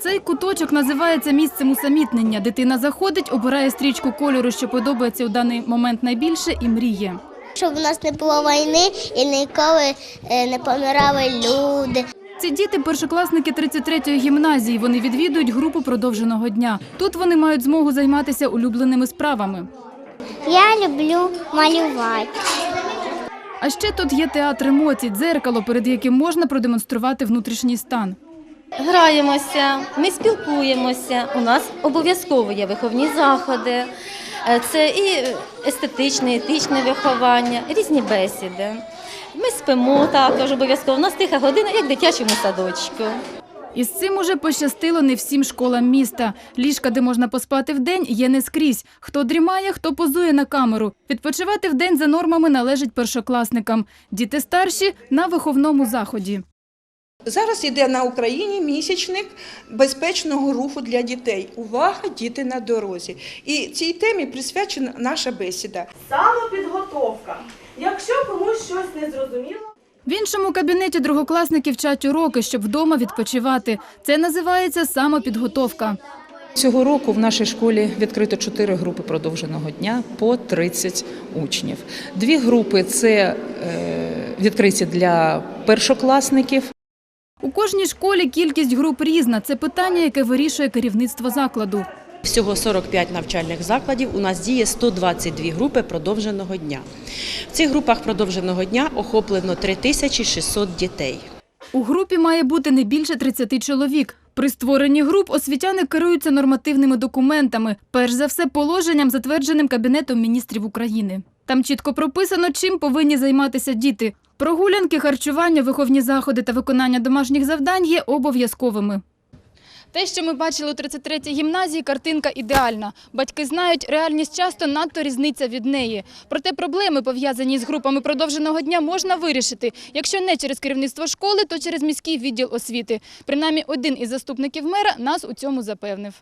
Цей куточок називається місцем усамітнення. Дитина заходить, обирає стрічку кольору, що подобається у даний момент найбільше, і мріє. Щоб у нас не було війни і ніколи е, не помирали люди. Ці діти першокласники 33-ї гімназії. Вони відвідують групу продовженого дня. Тут вони мають змогу займатися улюбленими справами. Я люблю малювати. А ще тут є театр емоцій, дзеркало, перед яким можна продемонструвати внутрішній стан. Граємося, ми спілкуємося. У нас обов'язково є виховні заходи. Е, Це і естетичне, етичне виховання, різні бесіди. Ми спимо також обов'язково. У нас тиха година, як в дитячому садочку. Із цим уже пощастило не всім школам міста. Ліжка, де можна поспати вдень, є не скрізь. Хто дрімає, хто позує на камеру. Відпочивати вдень за нормами належить першокласникам. Діти старші на виховному заході. Зараз йде на Україні місячник безпечного руху для дітей. Увага, діти на дорозі. І цій темі присвячена наша бесіда. Самопідготовка. Якщо комусь щось не зрозуміло, В іншому кабінеті другокласники вчать уроки, щоб вдома відпочивати. Це називається самопідготовка. Цього року в нашій школі відкрито чотири групи продовженого дня по 30 учнів. Дві групи це е, відкриті для першокласників. У кожній школі кількість груп різна. Це питання, яке вирішує керівництво закладу. Всього 45 навчальних закладів. У нас діє 122 групи продовженого дня. В цих групах продовженого дня охоплено 3600 дітей. У групі має бути не більше 30 чоловік. При створенні груп освітяни керуються нормативними документами, перш за все положенням, затвердженим Кабінетом міністрів України. Там чітко прописано, чим повинні займатися діти. Прогулянки, харчування, виховні заходи та виконання домашніх завдань є обов'язковими. Те, що ми бачили у 33-й гімназії, картинка ідеальна. Батьки знають, реальність часто надто різниця від неї. Проте проблеми, пов'язані з групами продовженого дня, можна вирішити. Якщо не через керівництво школи, то через міський відділ освіти. Принаймні, один із заступників мера нас у цьому запевнив.